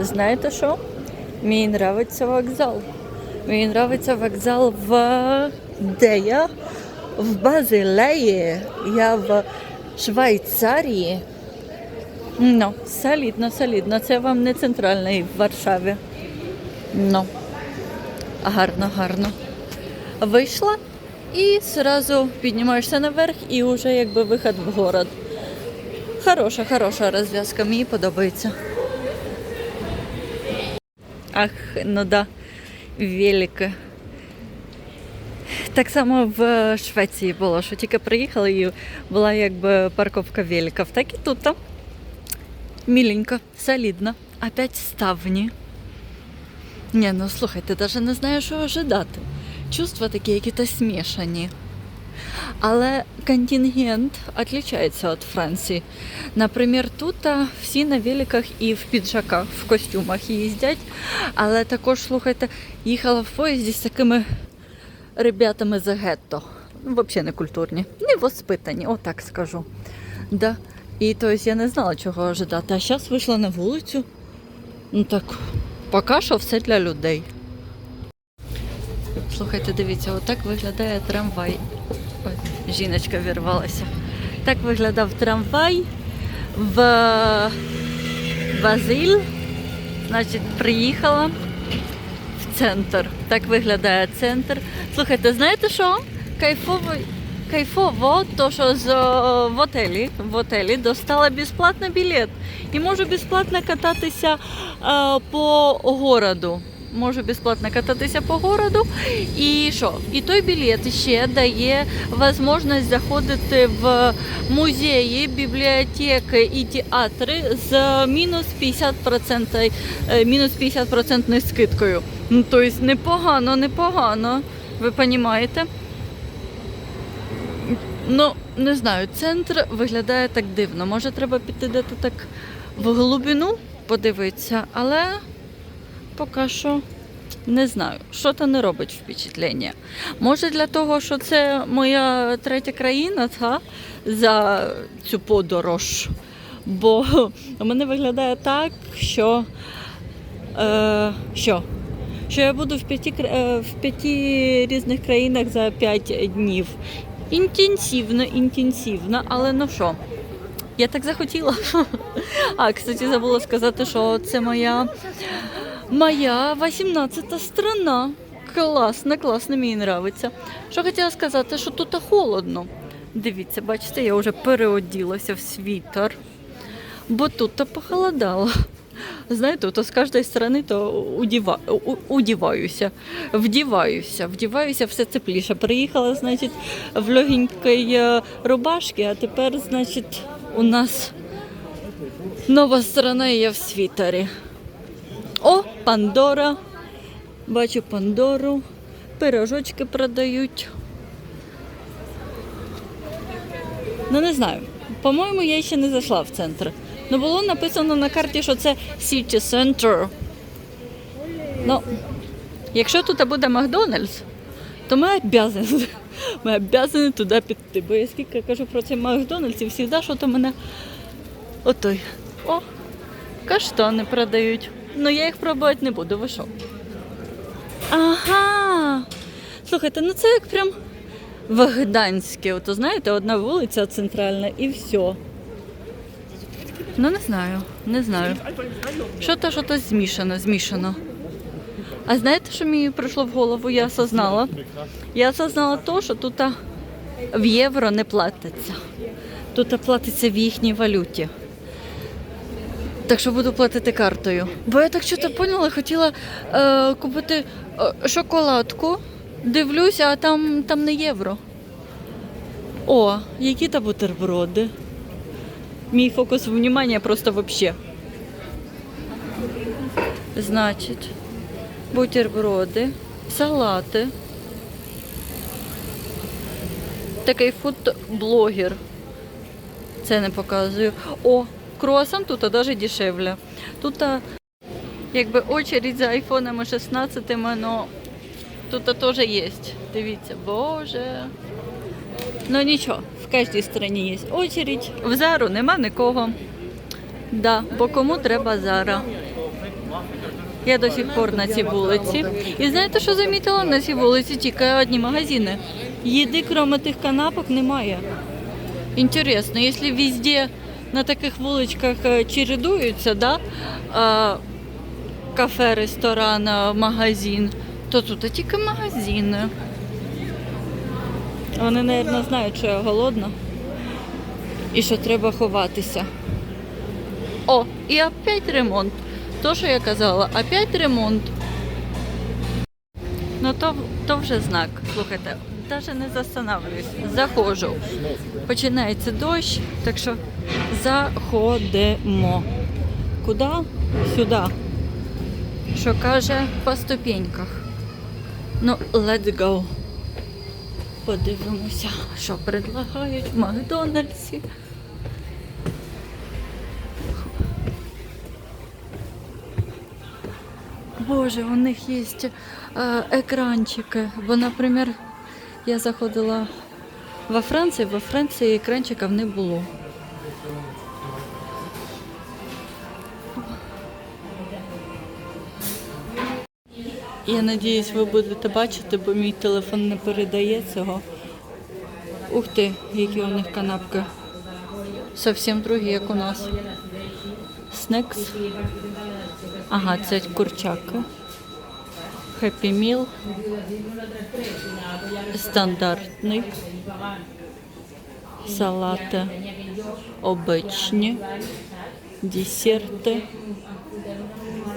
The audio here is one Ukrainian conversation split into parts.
Знаєте що? Мені нравиться вокзал. Мені нравиться вокзал в де я? В Базилеї. Я в Швейцарії. Ну, солідно, солідно. Це вам не центральний в Варшаві. Ну, гарно, гарно. Вийшла і одразу піднімаєшся наверх і вже якби вихід в город. Хороша, хороша розв'язка, мені подобається. Ах, ну да, велике. Так само в Швеції було, що тільки приїхали і була якби парковка великів. Так і тут. там. Міленько, солідно. Опять ставні. Ні, ну слухайте, навіть не знаю, що ожидати. Чувства такі якісь смішані. Але контингент відрізняється від Франції. Наприклад, тут всі на великах і в піджаках, в костюмах їздять. Але також, слухайте, їхала в поїзді з такими ребятами з гетто. Ну, Взагалі не культурні, не воспитані, отак скажу. Да. І то есть, я не знала, чого ожидати. А зараз вийшла на вулицю. Ну так, поки що все для людей. Слухайте, дивіться, отак виглядає трамвай. Ой, жіночка вірвалася. Так виглядав трамвай в Базиль. Значить, приїхала в центр. Так виглядає центр. Слухайте, знаєте що? Кайфово, кайфово, то що з, в отелі, в отелі достала безплатний білет. І можу безплатно кататися е, по городу. Можу безплатно кататися по городу. І що? І той білет ще дає можливість заходити в музеї, бібліотеки і театри з мінус 50%, е, мінус 50% скидкою. Ну, тобто непогано, непогано. Ви розумієте? Ну, не знаю, центр виглядає так дивно. Може, треба піти де так в глибину подивитися, але поки що не знаю. Що то не робить впечатлення. Може, для того, що це моя третя країна та, за цю подорож. Бо у мене виглядає так, що, е, що, що я буду в п'яти, е, в п'яти різних країнах за п'ять днів. Інтенсивно, інтенсивно, але ну що, я так захотіла. А, кстати, забула сказати, що це моя, моя 18-та страна. Класно, класно, мені подобається. Що хотіла сказати, що тут холодно. Дивіться, бачите, я вже переоділася в світер, бо тут похолодало. Знаєте, то з кожної сторони то удіва, удіваюся, вдіваюся, вдіваюся все тепліше. Приїхала, значить, в легенькій е, рубашці, а тепер, значить, у нас нова сторона і я в світері. О, Пандора. Бачу Пандору. Пирожочки продають. Ну, не знаю. По-моєму, я ще не зайшла в центр. Ну, було написано на карті, що це City Center. Ну, якщо тут буде Макдональдс, то ми обязані, ми обязані туди піти. Бо я скільки кажу про цей Макдональдс, і завжди що то мене отой. О, каштани продають. Ну я їх пробувати не буду, ви що? Ага. Слухайте, ну це як прям в Гданське. Ото знаєте, одна вулиця центральна і все. Ну не знаю, не знаю. Що то, що то змішано, змішано. А знаєте, що мені прийшло в голову? Я осознала. Я осознала то, що тут в євро не платиться. Тут платиться в їхній валюті. Так що буду платити картою. Бо я так що-то поняла, хотіла е, купити е, шоколадку. Дивлюся, а там, там не євро. О, які та бутерброди. Мій фокус внимання просто вообще. Значить, бутерброди, салати. Такий фуд-блогер. Це не показую. О, круасан тут навіть дешевле. Тут якби очередь за айфонами 16, но тут теж є. Дивіться, боже. Ну нічого, в кожній країні є очередь. В Зару нема нікого. Да, бо кому треба Зара. Я до сих пор на цій вулиці. І знаєте, що замітила? На цій вулиці тільки одні магазини. Їди, крім тих канапок, немає. Інтересно, якщо везде на таких вуличках е, чередуються, да, а, кафе, ресторан, магазин, то тут тільки магазини. Вони, мабуть, знають, що я голодна і що треба ховатися. О, і опять ремонт. То, що я казала, опять ремонт. Ну то, то вже знак. Слухайте, навіть не застанавливаюсь. Заходжу. Починається дощ, так що заходимо. Куди? Сюди. Що каже по ступеньках. Ну, let's go. Подивимося, що предлагають в Макдональдсі. Боже, у них є е, екранчики. Бо, наприклад, я заходила во Франції, во Франції екранчиків не було. Я надіюсь, ви будете бачити, бо мій телефон не передає цього. Ух ти, які у них канапки. Зовсім другі, як у нас. Снекс. Ага, це курчаки. Happy Meal. Стандартний. Салати. Обичні. Десерти.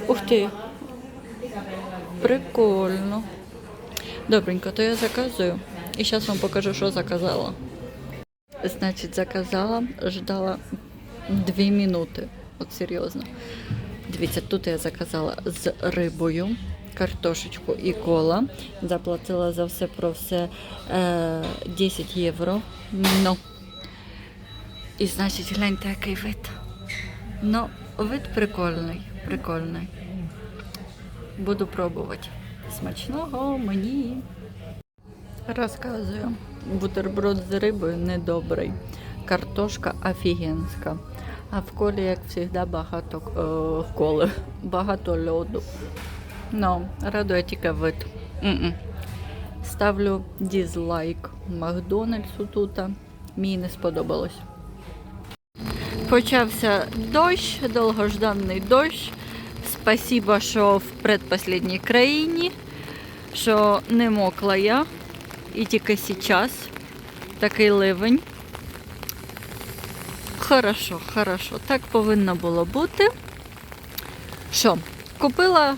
Ух ти. Прикольно. Добренько, то я заказую. І зараз вам покажу, що заказала. Значить, заказала, ждала дві минути. От серйозно. Дивіться, тут я заказала з рибою, картошечку і кола. Заплатила за все про все е, 10 євро. Ну. І значить, гляньте, який вид. Ну, вид прикольний, прикольний. Буду пробувати. Смачного мені. Розказую. Бутерброд з рибою недобрий. Картошка офігенська. А в колі, як завжди, багато е, коли, багато льоду. Ну, радує тільки вид. М-м. Ставлю дізлайк Макдональдсу тут. Мені не сподобалось. Почався дощ, довгожданий дощ. Спасибо, що в предпоследній країні, що не мокла я. І тільки зараз такий ливень. Хорошо, хорошо. Так повинно було бути. Що? Купила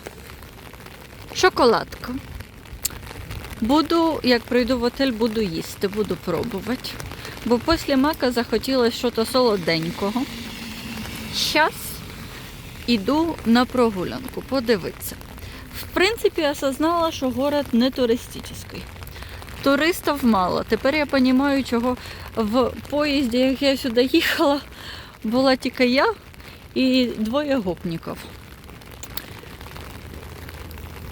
шоколадку. Буду, як прийду в отель, буду їсти, буду пробувати. Бо після мака захотілося щось солоденького. Зараз іду на прогулянку, подивитися. В принципі, я осознала, що город не туристичний. Туристів мало. Тепер я розумію, чого в поїзді, як я сюди їхала, була тільки я і двоє гопників.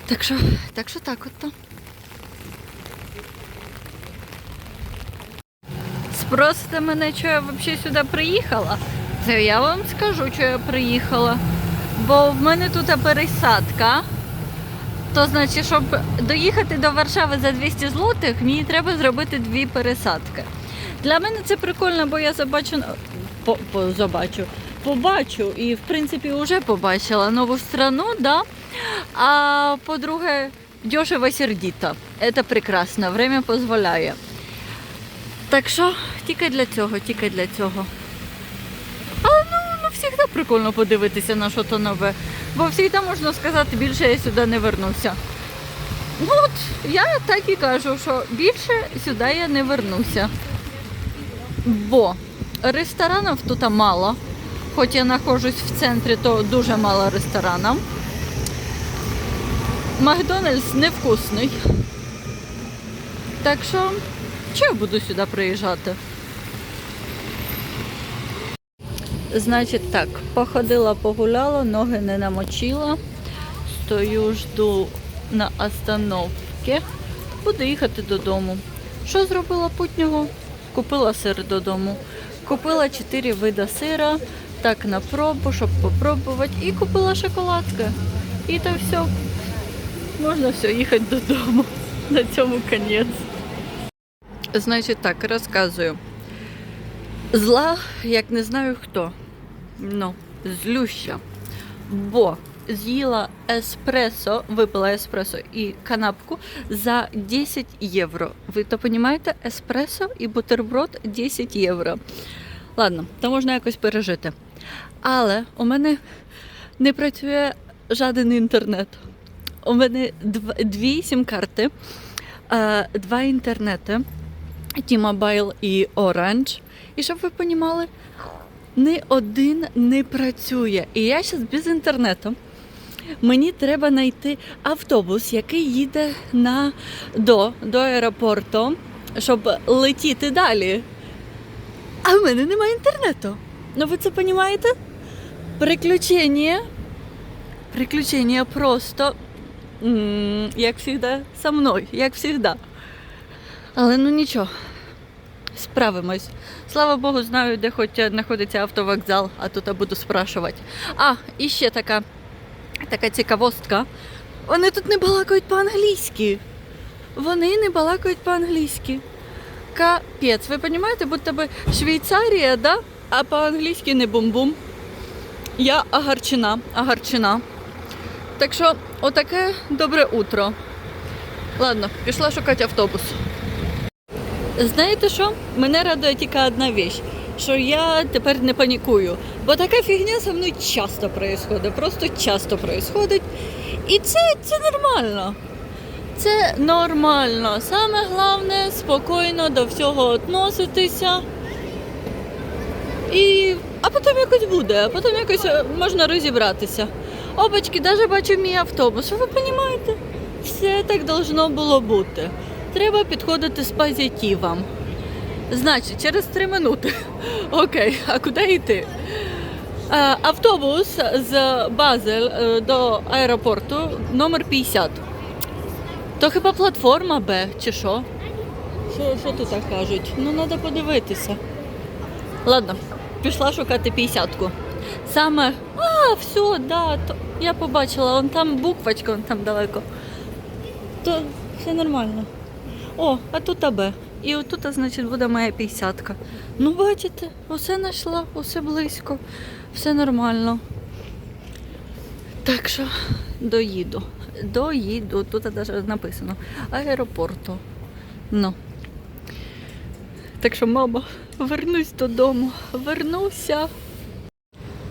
Так що, так що так от. Спросите мене, що я взагалі сюди приїхала? Це я вам скажу, що я приїхала. Бо в мене тут пересадка. То значить, щоб доїхати до Варшави за 200 злотих, мені треба зробити дві пересадки. Для мене це прикольно, бо я забачу, по, побачу і в принципі вже побачила нову страну, да? а по-друге, дешево сердито. Це прекрасно, время дозволяє. Так що тільки для цього, тільки для цього. Але ну, ну завжди прикольно подивитися на щось нове. Бо завжди можна сказати, більше я сюди не вернуся. Ну от, я так і кажу, що більше сюди я не вернуся. Бо ресторанів тут мало. Хоч я знаходжусь в центрі, то дуже мало ресторанів. Макдональдс невкусний. Так що, чого я буду сюди приїжджати? Значить так, походила, погуляла, ноги не намочила. Стою, жду на остановці. Буду їхати додому. Що зробила путнього? Купила сир додому. Купила 4 види сира, так на пробу, щоб попробувати. І купила шоколадки. І то все. Можна все, їхати додому. На цьому кінець. Значить так, розказую. Зла, як не знаю хто. Ну, злюща. Бо з'їла еспресо, випила еспресо і канапку за 10 євро. Ви то розумієте? Еспресо і бутерброд 10 євро. Ладно, то можна якось пережити. Але у мене не працює жоден інтернет. У мене дві сім-карти, е, два інтернети, T-Mobile і Orange. І щоб ви розуміли, ні один не працює. І я зараз без інтернету. Мені треба знайти автобус, який їде на, до, до аеропорту, щоб летіти далі. А в мене немає інтернету. Ну ви це розумієте? Приключення. Приключення просто, як завжди, со мною, як завжди. Але ну нічого, справимось. Слава Богу, знаю, де хоч знаходиться автовокзал, а тут я буду спрашувати. А, і ще така, така цікавостка. Вони тут не балакають по-англійськи. Вони не балакають по-англійськи. Капець, ви розумієте, будто би Швейцарія, да? а по-англійськи не бум-бум. Я агарчина, агарчина. Так що, отаке добре утро. Ладно, пішла шукати автобус. Знаєте що? Мене радує тільки одна віч, що я тепер не панікую. Бо така фігня зі мною часто відбувається, просто часто відбувається. І це, це нормально. Це нормально. Саме головне спокійно до всього відноситися. І... А потім якось буде, а потім якось е, можна розібратися. Опачки, навіть бачу мій автобус. Ви розумієте? Все так должно було бути. Треба підходити з позитивом. Значить, через три минути. Окей, а куди йти? Е, Автобус з Базель е, до аеропорту номер 50. То хіба платформа Б чи що? Що, що тут так кажуть? Ну, треба подивитися. Ладно, пішла шукати 50-ку. Саме, а, все, да, то я побачила, он там буквочка, он там далеко. То все нормально. О, а тут АБ. І отут, значить, буде моя 50-ка. Ну, бачите, усе знайшла, усе близько, все нормально. Так що доїду. Доїду. Тут навіть написано аеропорту. Ну. Так що, мама, вернусь додому. Вернуся.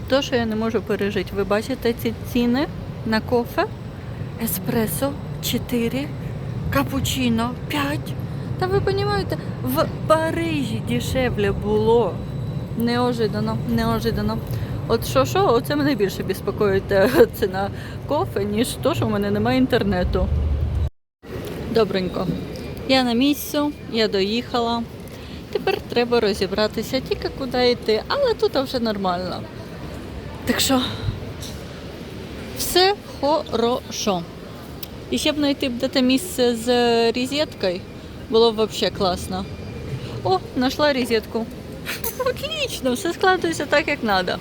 То, що я не можу пережити. Ви бачите ці ціни на кофе? Еспресо 4, капучино 5. Та ви розумієте, в Парижі дешевле було. Неожиданно, неожиданно. От що що, оце мене більше безпокоїть е, ціна кофе, ніж то, що в мене немає інтернету. Добренько. Я на місцю, я доїхала. Тепер треба розібратися тільки куди йти, але тут вже нормально. Так що все хорошо. І ще б знайти б де-то місце з розеткою. Було б взагалі класно. О, знайшла розетку. Отлично, все складується так, як треба.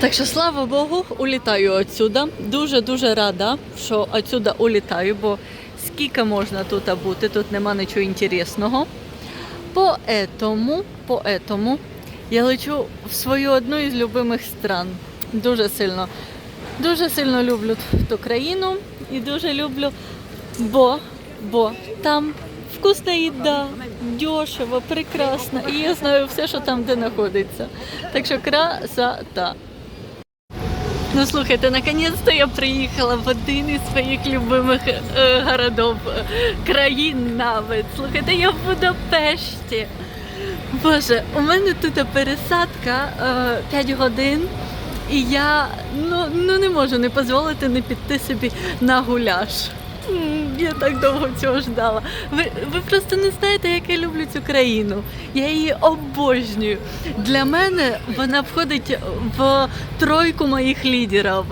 Так що, слава Богу, улітаю отсюда. Дуже-дуже рада, що отсюда улітаю, бо скільки можна тут бути, тут нема нічого інтересного. Поэтому, поэтому я лечу в свою одну із любимих стран. Дуже сильно. Дуже сильно люблю ту країну і дуже люблю, бо, бо там вкусна їда, дешево, прекрасно. І я знаю все, що там де знаходиться. Так що красота. Ну слухайте, наконец-то я приїхала в один із своїх любимих е, городов, е, країн навіть. Слухайте, я в Будапешті. Боже, у мене тут пересадка е, 5 годин, і я ну, ну не можу не дозволити не піти собі на гуляш. Я так довго цього ждала. Ви, ви просто не знаєте, як я люблю цю країну. Я її обожнюю. Для мене вона входить в тройку моїх лідерів.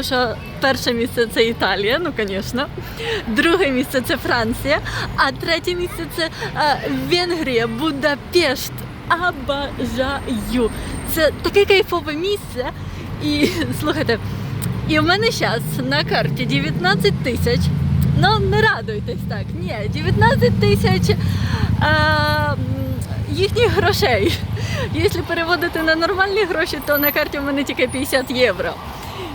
Що перше місце це Італія, ну звісно. Друге місце це Франція, а третє місце це е, Венгрія, Будапешт. Обожаю. Це таке кайфове місце. І слухайте, І в мене зараз на карті 19 тисяч. Ну, не радуйтесь так. Ні, 19 тисяч їхніх грошей. Якщо переводити на нормальні гроші, то на карті в мене тільки 50 євро.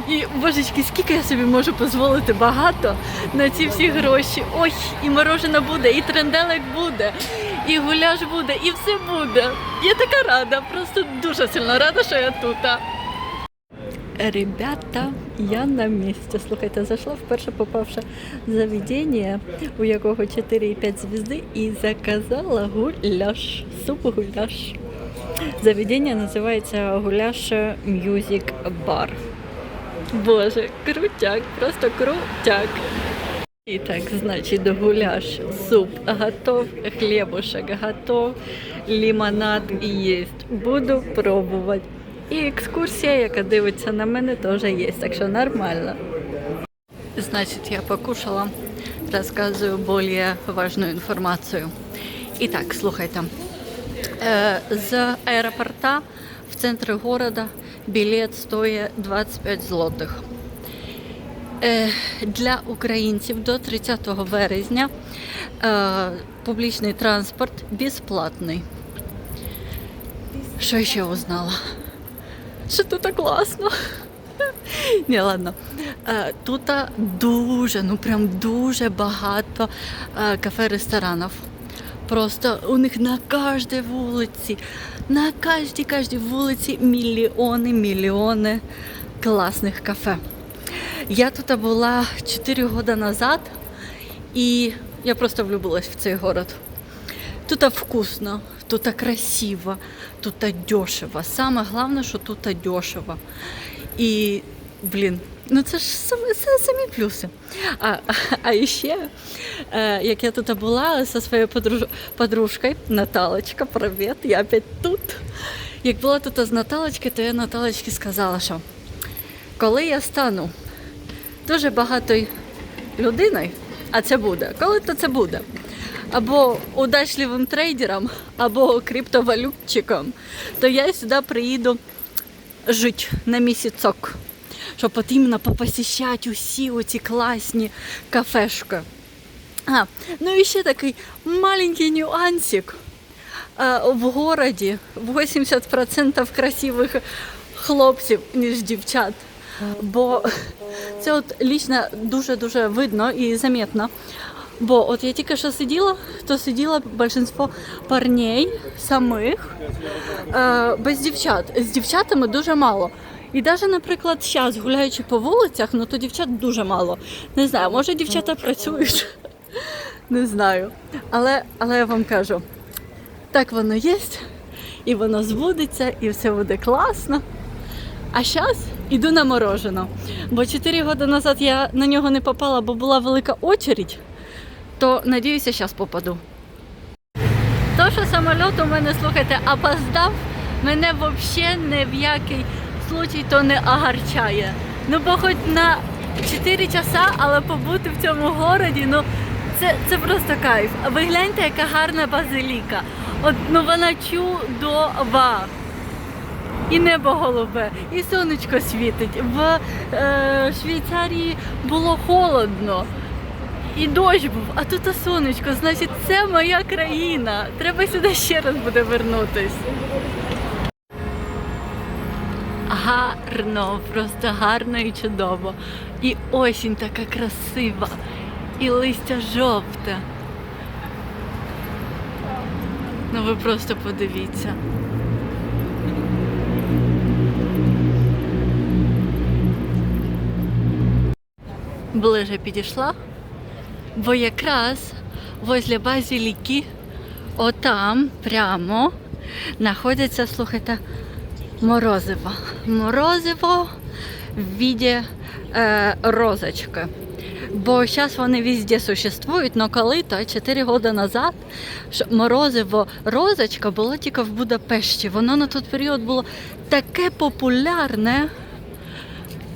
І божечки, скільки я собі можу дозволити багато на ці всі гроші. Ой, і мороженое буде, і тренделик буде, і гуляш буде, і все буде. Я така рада, просто дуже сильно рада, що я тут. Ребята, я на місці. Слухайте, зайшла вперше попавши заведення, у якого 4,5 звізди, і заказала гуляш, суп гуляш. Заведення називається Гуляш Мюзик Бар. Боже, крутяк, просто крутяк. І так, значить, гуляш, суп готов, хлібушек готов, лимонад є. Буду пробувати. І екскурсія, яка дивиться на мене, теж є, так що нормально. Значить, я покушала, розказую більш важну інформацію. І так, слухайте. Е, З аеропорта в центрі города білет стоїть 25 злотих. Е, Для українців до 30 вересня е, публічний транспорт безплатний. Що ще узнала? Що тут класно. Ні, ладно. Е, Тут дуже, ну прям дуже багато е, кафе-ресторанів. Просто у них на кожній вулиці, на кожній кожній вулиці мільйони, мільйони класних кафе. Я тут була 4 роки назад, і я просто влюбилась в цей город. Тут вкусно, тут красиво, тут дешево. Саме головне, що тут дешево. І, блін, ну це ж це самі плюси. А, а ще, е, як я тут була зі своєю подруж, подружкою, Наталочка, привіт, я опять тут. Як була тут з Наталочкою, то я Наталочці сказала, що коли я стану дуже багатою людиною, а це буде, коли то це буде, або удачливим трейдером, або криптовалютчиком, то я сюди приїду жити на місяцок, щоб от іменно попосіщати усі оці класні кафешки. А, ну і ще такий маленький нюансик. А, в городі 80% красивих хлопців, ніж дівчат. Бо це от лічно дуже-дуже видно і заметно. Бо от я тільки що сиділа, то сиділо більшість парней самих е, без дівчат. З дівчатами дуже мало. І навіть, наприклад, зараз гуляючи по вулицях, ну то дівчат дуже мало. Не знаю, може дівчата працюють. Не знаю. Але, але я вам кажу, так воно є, і воно збудеться, і все буде класно. А зараз іду на морожено. Бо 4 роки назад я на нього не попала, бо була велика очередь, то надіюся, зараз попаду. То, що самоліт у мене, слухайте, опоздав, мене взагалі ні в який случай то не огарчає. Ну, бо хоч на 4 часа, але побути в цьому городі, ну це, це просто кайф. Ви гляньте, яка гарна базиліка. От ну вона чудова. І небо голубе, і сонечко світить. В е, Швейцарії було холодно, і дощ був, а тут і сонечко. Значить, це моя країна. Треба сюди ще раз буде вернутись. Гарно, просто гарно і чудово. І осінь така красива, і листя жовте. Ну ви просто подивіться. ближе підійшла, бо якраз возле базиліки, отам прямо знаходиться, слухайте, морозиво. Морозиво в віді е, розочки. Бо зараз вони везде существують, але коли то 4 роки назад морозиво розочка було тільки в Будапешті. Воно на той період було таке популярне,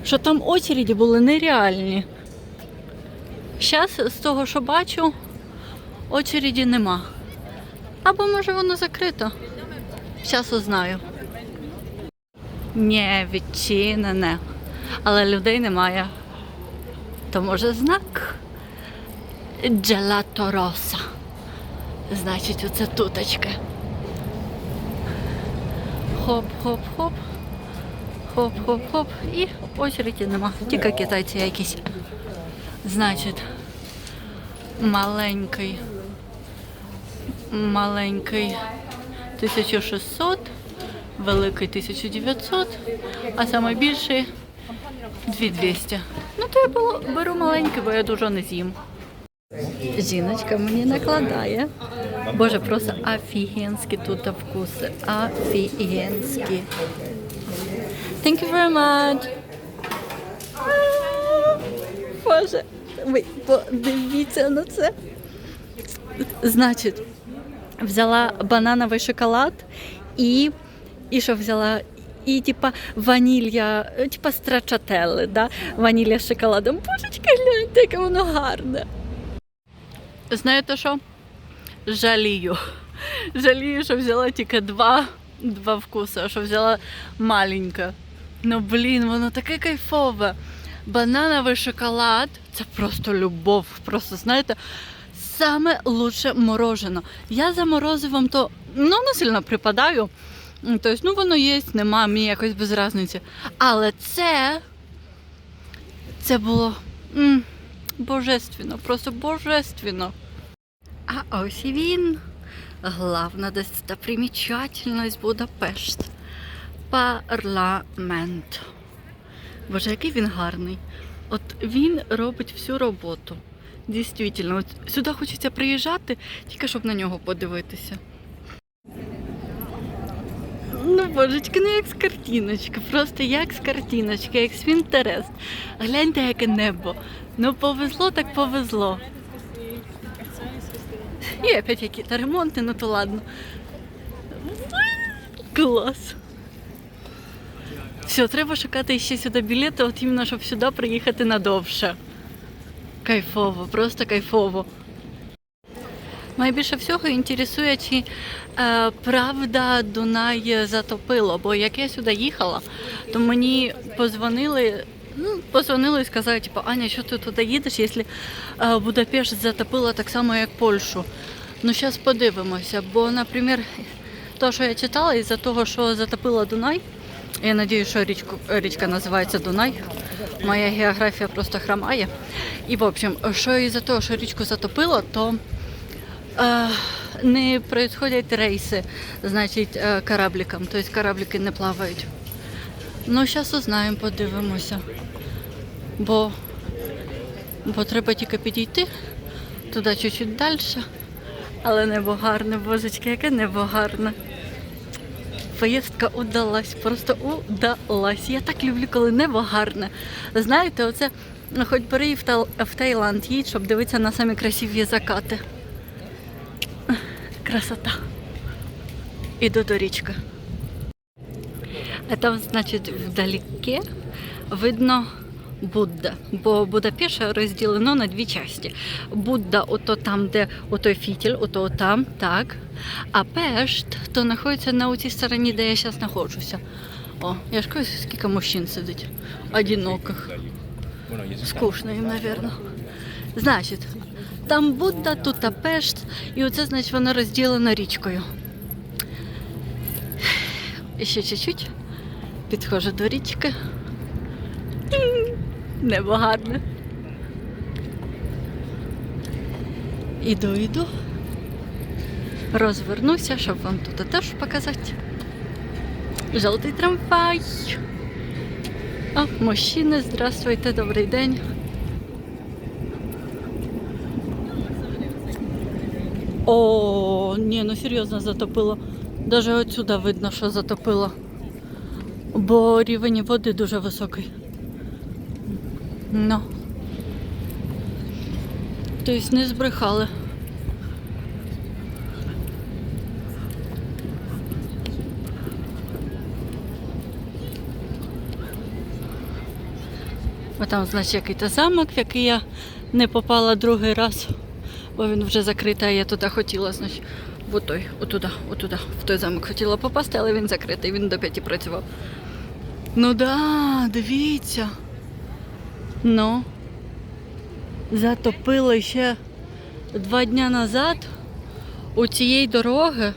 що там очереді були нереальні. Зараз з того, що бачу, очереді нема. Або може воно закрито. Зараз узнаю. Ні, відчинене. але людей немає. То може знак Джелато Роса. Значить, оце туточки. Хоп-хоп-хоп. Хоп-хоп-хоп. І очереді нема. Тільки китайці якісь. Значить, маленький. Маленький 1600, великий 1900, а найбільший 2200. Ну, то я беру маленький, бо я дуже не з'їм. Жіночка мені накладає. Боже, просто офігенські тут вкуси. Офігенські. Thank you very much. Боже, ви подивіться на це. Значить, взяла банановий шоколад і, і що взяла? І типа ванілля, е, типа страчателли, да? ванілля з шоколадом. Божечки, гляньте, яке воно гарне. Знаєте що? Жалію. Жалію, що взяла тільки два, два вкуси, а що взяла маленьке. Ну блін, воно таке кайфове. Банановий шоколад це просто любов. Просто знаєте, саме лучше морожено. Я за морозивом то ну, не сильно припадаю. Тобто, ну воно є, нема, мені якось без різниці. Але це, це було м, божественно, просто божественно. А ось і він. Главна достопримечательність Будапешт. Парламент. Боже, який він гарний. От він робить всю роботу. Дійсно, сюди хочеться приїжджати, тільки щоб на нього подивитися. Ну, божечки, ну як з картиночки, просто як з картиночки, як з. Гляньте, яке небо. Ну повезло, так повезло. І опять якісь ремонти, ну то ладно. Клас. Все, треба шукати ще сюди білети, от іменно, щоб сюди приїхати надовше. Кайфово, просто кайфово. Мене більше всього інтересує, чи е, правда Дунай затопило. Бо як я сюди їхала, то мені позвонили, ну, позвонили і сказали, типу, Аня, що ти туди їдеш, якщо е, Будапешт затопило так само, як Польщу. Ну, зараз подивимося, бо, наприклад, то, що я читала, із-за того, що затопило Дунай, я сподіваюся, що річку, річка називається Дунай. Моя географія просто хромає. І, в общем, що із-за того, що річку затопило, то е, не происходять рейси, значить, е, корабликам. Тобто кораблики не плавають. Ну, зараз узнаємо, подивимося. Бо, бо треба тільки підійти туди чуть-чуть далі. Але небо гарне, божечки, яке небо гарне. Поїздка удалась, просто удалась. Я так люблю, коли небо гарне. Знаєте, оце ну, хоч бери в Таїланд їдь, щоб дивитися на самі красиві закати. Красота. Іду до річки. А там, значить, вдалеке видно Будда, бо Будапешт розділено на дві частини. Будда, ото там, де отой фітіль, ото там, так. А Пешт, то знаходиться на цій стороні, де я зараз знаходжуся. О, я ж кажу, скільки мужчин сидить, одиноких. Скучно їм, мабуть. Значить, там Будда, тут Пешт, і оце, значить, воно розділено річкою. І ще чуть-чуть підходжу до річки. Небо гарне. Іду, іду. Розвернуся, щоб вам тут теж показати. Жовтий трамвай. О, мужчини, здравствуйте, добрий день. О, ні, ну серйозно затопило. Даже отсюда видно, що затопило. Бо рівень води дуже високий. Ну. Тобто не збрехали. Бо там, значить, якийсь замок, в який я не попала другий раз, бо він вже закритий, а я туди хотіла, значить, в той, отуда, отуда, в той замок хотіла попасти, але він закритий, він до п'яті працював. Ну да, дивіться. Ну, затопило ще два дня назад. У цієї дороги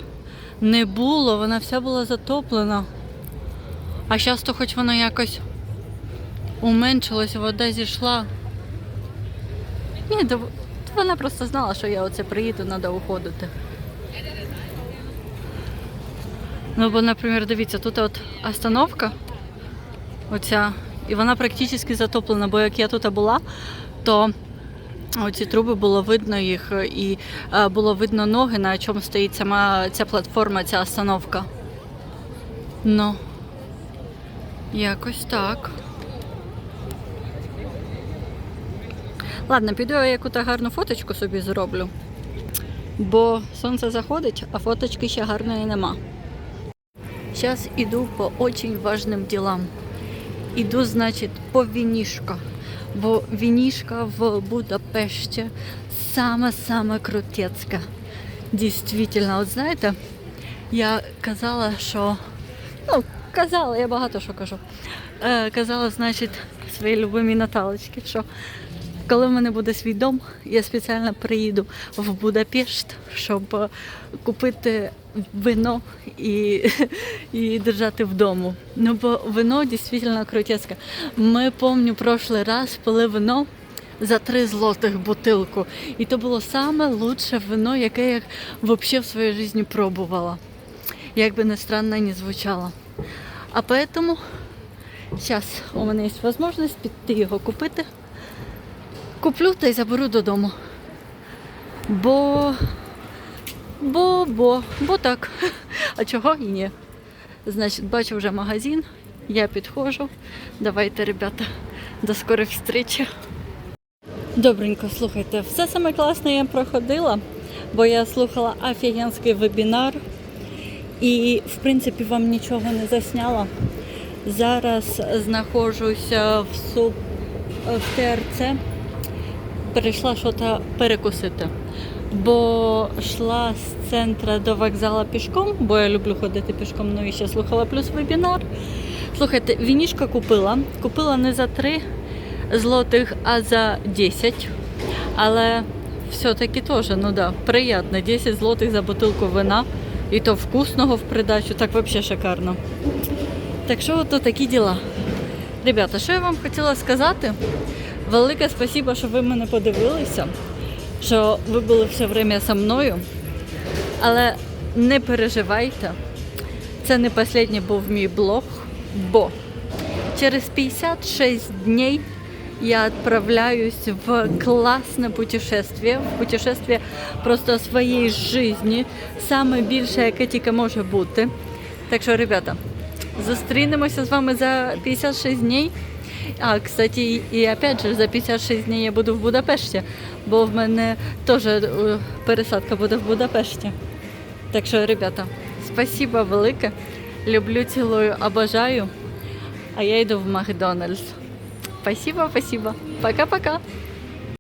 не було, вона вся була затоплена. А зараз то хоч вона якось уменшилась, вода зійшла. Ні, то вона просто знала, що я оце приїду, треба уходити. Ну, бо, наприклад, дивіться, тут от остановка, оця, і вона практично затоплена, бо як я тут була, то оці труби було видно їх, і е, було видно ноги, на чому стоїть сама ця платформа, ця остановка. Ну, якось так. Ладно, піду я яку-то гарну фоточку собі зроблю. Бо сонце заходить, а фоточки ще гарної нема. Сейчас иду по очень важным делам. Иду, значить, по вінішка. Бо вінішка в Будапешті саме-саме крутецька. Дійсно, от знаєте, я казала, що. Ну, казала, я багато що кажу. Е, казала, значить, своїй любимій Наталочці, що коли в мене буде свій дом, я спеціально приїду в Будапешт, щоб е, купити вино і, і держати вдома. Ну, бо вино дійсно крутецьке. Ми, помню, прошлий раз пили вино за 3 злотих бутилку. І то було саме лучше вино, яке я взагалі в своїй житті пробувала. Як би не странно не звучало. А поэтому зараз у мене є можливість піти його купити. Куплю та й заберу додому. Бо. Бо, бо, бо так. А чого і ні? Значить, бачу вже магазин, я підходжу. Давайте, ребята, до скорих зустрічі. Добренько, слухайте, все саме класне я проходила, бо я слухала офігенський вебінар і, в принципі, вам нічого не засняла. Зараз знаходжуся в суп в ТРЦ. Перейшла щось перекусити. Бо йшла з центру до вокзалу пішком, бо я люблю ходити пішком, ну і ще слухала плюс вебінар. Слухайте, вінішка купила. Купила не за 3 злотих, а за 10. Але все-таки теж, ну да, приємно. 10 злотих за бутилку вина. І то вкусного в придачу, так взагалі шикарно. Так що ото такі діла. Ребята, що я вам хотіла сказати? Велике спасибо, що ви мене подивилися, що ви були все время зі мною. Але не переживайте, це не останній був мій блог, бо через 56 днів я відправляюсь в класне путешествие, в путешествие просто своєї житті, саме більше, яке тільки може бути. Так що, ребята, зустрінемося з вами за 56 днів. А, кстати, і опять же, за 56 днів я буду в Будапешті, бо в мене теж е, пересадка буде в Будапешті. Так що, ребята, спасибо велике. Люблю, цілую, обожаю. А я йду в Макдональдс. Спасибо, спасибо. Пока-пока.